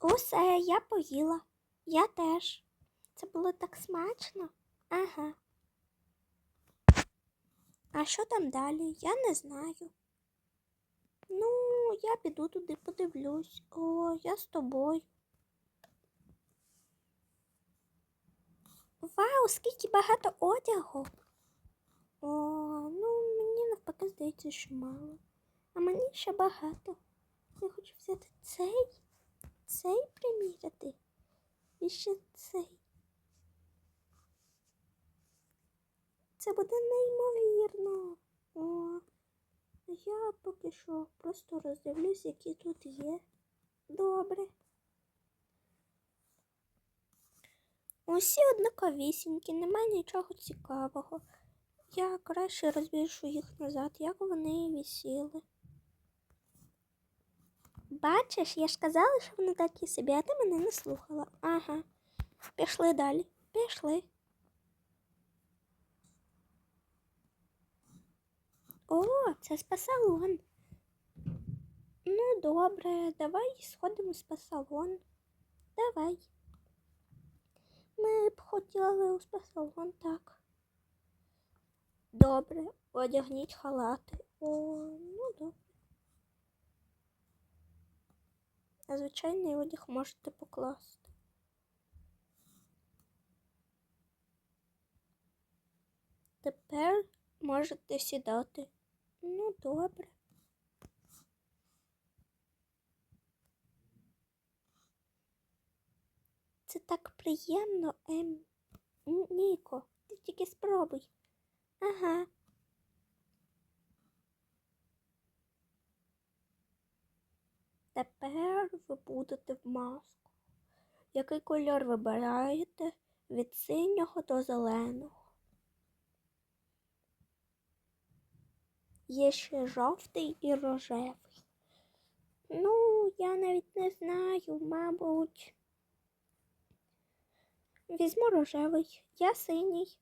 Усе, я поїла. Я теж. Це було так смачно. Ага. А що там далі? Я не знаю. Ну, я піду туди подивлюсь. О, я з тобою. Вау, скільки багато одягу. О, ну мені навпаки здається, що мало. А мені ще багато. Я хочу взяти цей, цей приміряти. І ще цей. Це буде неймовірно. О, я поки що просто роздивлюсь, які тут є. Добре. Усі однаковісінькі, немає нічого цікавого. Я краще розвішу їх назад, як вони висіли. Бачиш, я ж казала, що вони такі собі, а ти мене не слухала. Ага. Пішли далі. Пішли. О, це спа-салон. Ну, добре, давай сходимо в спа-салон. Давай. Ми б хотіли у спа-салон, так. Добре, одягніть халати. О, ну добре. А звичайний одяг можете покласти. Тепер можете сідати. Ну, добре. Це так приємно, Ем. Ніко, ти тільки спробуй. Ага. Тепер ви будете в маску. Який кольор вибираєте від синього до зеленого? Є ще жовтий і рожевий. Ну, я навіть не знаю, мабуть. Візьму рожевий, я синій.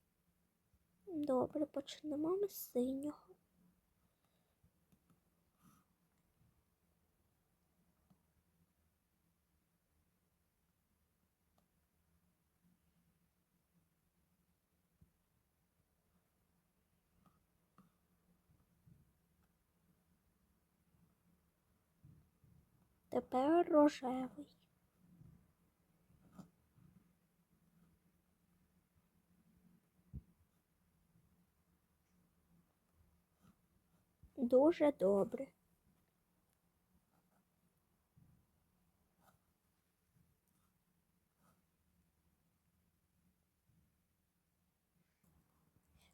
Добре, почнемо ми з синього. Тепер рожевий. Дуже добре.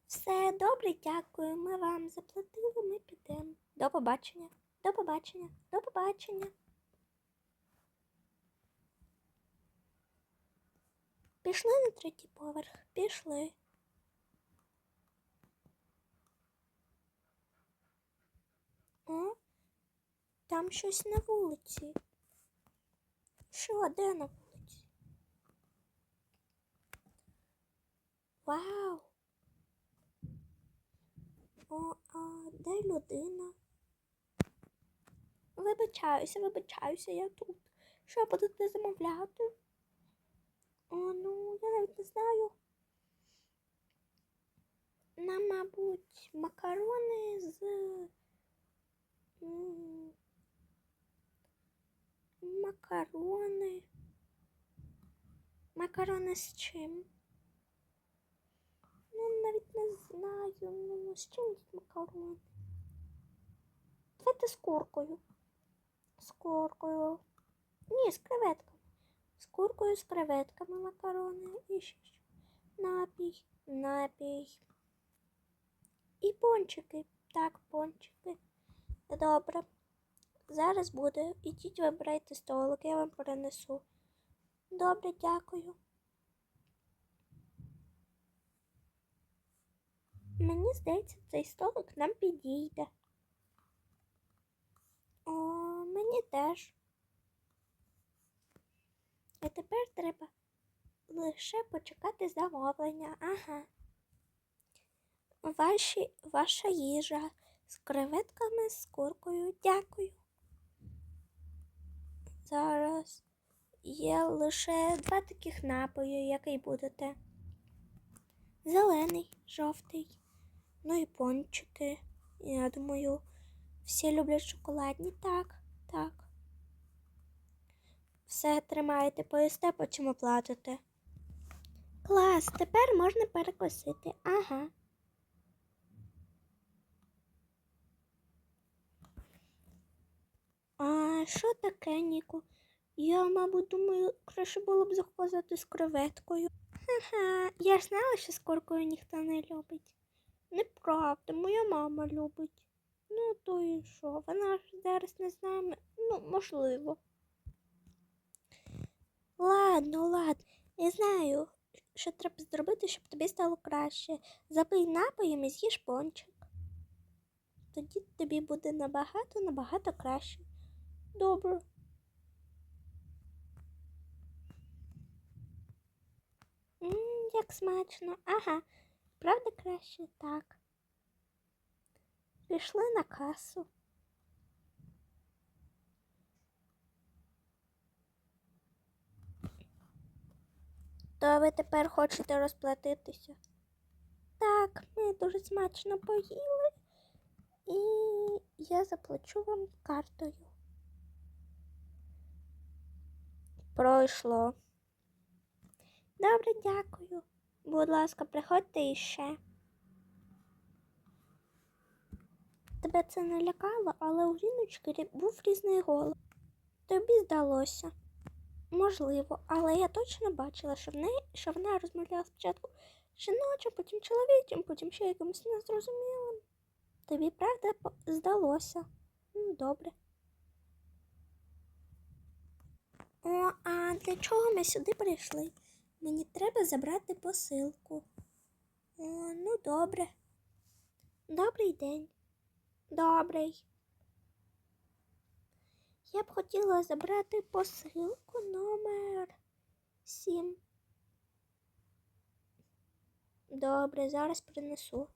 Все добре, дякую. Ми вам заплатили, ми підемо. До побачення. До побачення. До побачення. Пішли на третій поверх. Пішли. О, там щось на вулиці. Що, де на вулиці? Вау! О, а де людина? Вибачаюся, вибачаюся, я тут. Що будете замовляти? Знаю. Нам, мабуть, макарони з. м, Макарони. Макарони з чим? Ну, навіть не знаю. Ну, з чим тут макарони? Давайте з куркою. З куркою. Ні, з креветками. Куркою, з креветками макарони. І ще що? Напій, напій. І пончики. Так, пончики. Добре. Зараз буде. Ідіть вибирайте столик, я вам перенесу. Добре, дякую. Мені здається, цей столик нам підійде. О, мені теж. А тепер треба лише почекати замовлення. Ага. Ваші, ваша їжа з креветками, з куркою. Дякую. Зараз є лише два таких напої, який будете. Зелений, жовтий, ну і пончики. Я думаю, всі люблять шоколадні. Так, так. Все тримаєте, поїсте, потім оплатите. Клас, тепер можна перекусити. Ага. А що таке, Ніку? Я, мабуть, думаю, краще було б заказати з креветкою. Ха-ха, я ж знала, що з куркою ніхто не любить. Неправда, моя мама любить. Ну, то і що? Вона ж зараз не з нами. Ну, можливо. Ладно, ладно. Я знаю, що треба зробити, щоб тобі стало краще. Запий напоєм і з'їж пончик. Тоді тобі буде набагато, набагато краще. Добре. Мм, як смачно. Ага, правда краще? Так. Пішли на касу. То ви тепер хочете розплатитися? Так, ми дуже смачно поїли, і я заплачу вам картою. Пройшло. Добре, дякую. Будь ласка, приходьте іще. Тебе це не лякало, але у жіночки був різний голос. Тобі здалося. Можливо, але я точно бачила, що в неї, що вона розмовляла спочатку жіночим, потім чоловічим, потім ще якимось незрозумілим. Тобі правда здалося. М, Добре. О, а для чого ми сюди прийшли? Мені треба забрати посилку. О, ну добре. Добрий день. Добрий. Я б хотіла забрати посилку номер 7. Добре, зараз принесу.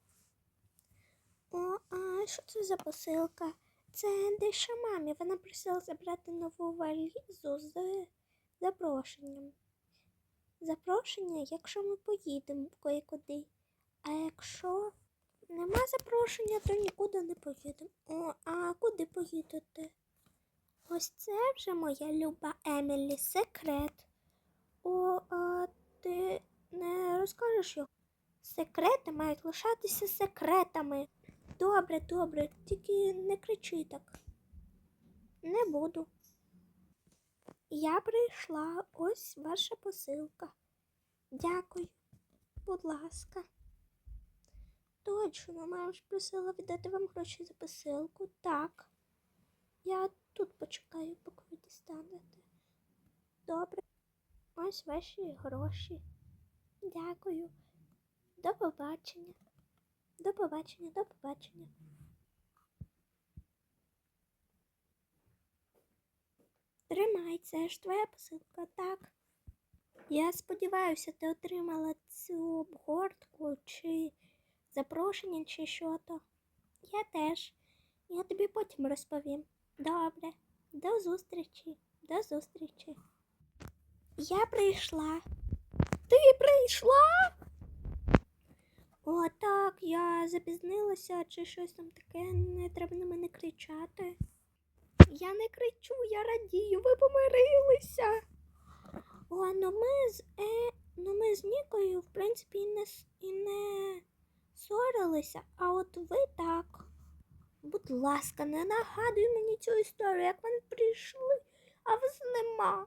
О, а що це за посилка? Це дещо мамі. Вона просила забрати нову валізу з запрошенням. Запрошення, якщо ми поїдемо кое-куди. А якщо нема запрошення, то нікуди не поїдемо. О, а куди поїдете? Ось це вже моя люба Емілі секрет. О, а ти не розкажеш його? Секрети мають лишатися секретами. Добре, добре, тільки не кричи так. Не буду. Я прийшла, ось ваша посилка. Дякую, будь ласка. Точно, мама ж просила віддати вам гроші за посилку. Так. Я тут почекаю, поки ви дістанете. Добре. Ось ваші гроші. Дякую. До побачення. До побачення, до побачення. Тримай, ж твоя посилка, так. Я сподіваюся, ти отримала цю обгортку чи запрошення, чи що то. Я теж. Я тобі потім розповім. Добре. До зустрічі. До зустрічі. Я прийшла. Ти прийшла? О, так, я запізнилася чи щось там таке, не треба на мене кричати. Я не кричу, я радію, ви помирилися. О, ну ми з е, ну ми з Нікою, в принципі, і не, і не ссорилися, а от ви так. Будь ласка, не нагадуй мені цю історію, як вони прийшли, а вас нема.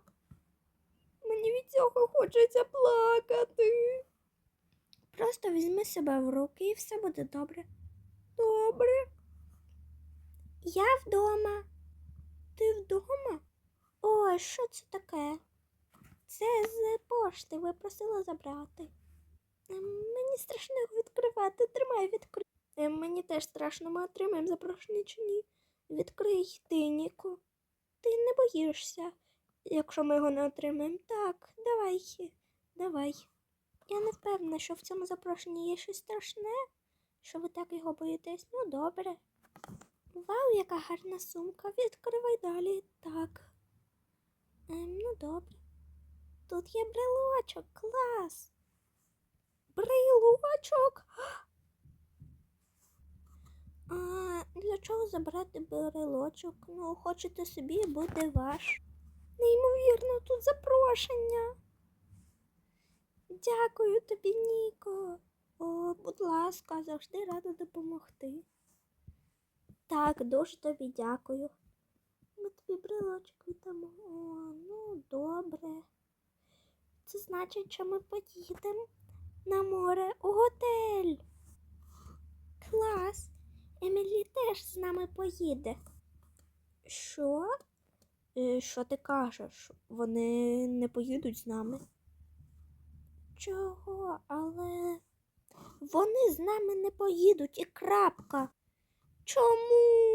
Мені від цього хочеться плакати. Просто візьми себе в руки і все буде добре. Добре. Я вдома. Ти вдома? Ой, що це таке? Це з пошти, ви просила забрати. Мені страшно відкривати. Тримай, відкрий. Ем, Мені теж страшно, ми отримаємо запрошення чи ні. Відкрий ти, Ніку. Ти не боїшся, якщо ми його не отримаємо. Так, давай, давай. Я не впевнена, що в цьому запрошенні є щось страшне, що ви так його боїтесь. Ну, добре. Вау, яка гарна сумка. Відкривай далі. Так. Ем, ну добре. Тут є брелочок, клас. Брелочок. А, для чого забрати брелочок? Ну, хочете собі, буде ваш. Неймовірно, тут запрошення. Дякую тобі, Ніко. О, будь ласка, завжди рада допомогти. Так, дуже тобі дякую. Ми тобі брелочок віддамо. О, ну добре. Це значить, що ми поїдемо на море у готель. Емілі теж з нами поїде. Що? Е, Що ти кажеш? Вони не поїдуть з нами. Чого? Але вони з нами не поїдуть і крапка. Чому?